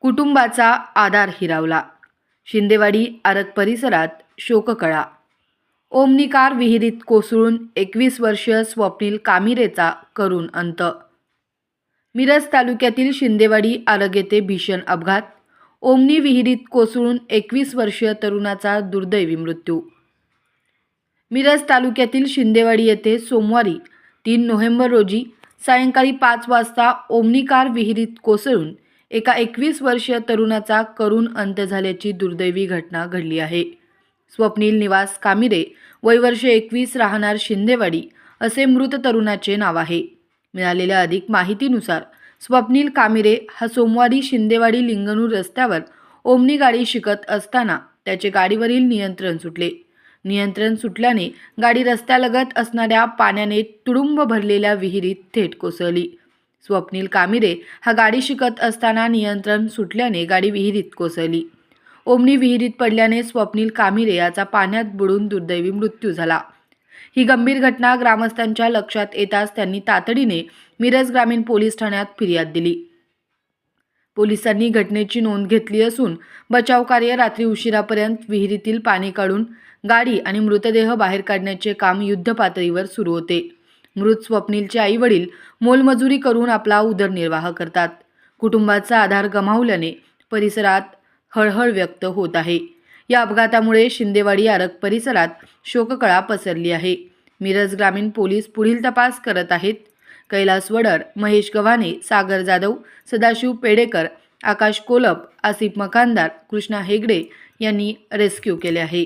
कुटुंबाचा आधार हिरावला. शिंदेवाडी आरग परिसरात शोककळा. ओमनिकार विहिरीत कोसळून एकवीस वर्षीय स्वप्नील कामिरेचा करून अंत. मिरज तालुक्यातील शिंदेवाडी आरग येथे भीषण अपघात. ओमनी विहिरीत कोसळून एकवीस वर्षीय तरुणाचा दुर्दैवी मृत्यू. मिरज तालुक्यातील शिंदेवाडी येथे सोमवारी तीन नोव्हेंबर रोजी सायंकाळी पाच वाजता ओमनिकार विहिरीत कोसळून एका एकवीस वर्षीय तरुणाचा करून अंत झाल्याची दुर्दैवी घटना घडली आहे. स्वप्नील निवास कामिरे वय वर्ष एकवीस राहणार शिंदेवाडी असे मृत तरुणाचे नाव आहे. मिळालेल्या अधिक माहितीनुसार स्वप्नील कामिरे हा सोमवारी शिंदेवाडी लिंगणूर रस्त्यावर ओमनी गाडी शिकत असताना त्याचे गाडीवरील नियंत्रण सुटले. नियंत्रण सुटल्याने गाडी रस्त्यालगत असणाऱ्या पाण्याने तुडुंब भरलेल्या विहिरीत थेट कोसळली. स्वप्नील कामिरे हा गाडी शिकत असताना नियंत्रण सुटल्याने गाडी विहिरीत कोसळली. ओमनी विहिरीत पडल्याने स्वप्नील कामिरे याचा पाण्यात बुडून दुर्दैवी मृत्यू झाला. ही गंभीर घटना ग्रामस्थांच्या लक्षात येताच त्यांनी तातडीने मिरज ग्रामीण पोलीस ठाण्यात फिर्याद दिली. पोलिसांनी घटनेची नोंद घेतली असून बचाव कार्य रात्री उशिरापर्यंत विहिरीतील पाणी काढून गाडी आणि मृतदेह बाहेर काढण्याचे काम युद्धपातळीवर सुरू होते. मृत स्वप्नीलचे आई वडील मोलमजुरी करून आपला उदरनिर्वाह करतात. कुटुंबाचा आधार गमावल्याने परिसरात हळहळ व्यक्त होत आहे. या अपघातामुळे शिंदेवाडी आरग परिसरात शोककळा पसरली आहे. मिरज ग्रामीण पोलीस पुढील तपास करत आहेत. कैलास वडर महेश गव्हाणे सागर जाधव सदाशिव पेडेकर आकाश कोलप आसिफ मकानदार कृष्णा हेगडे यांनी रेस्क्यू केले आहे.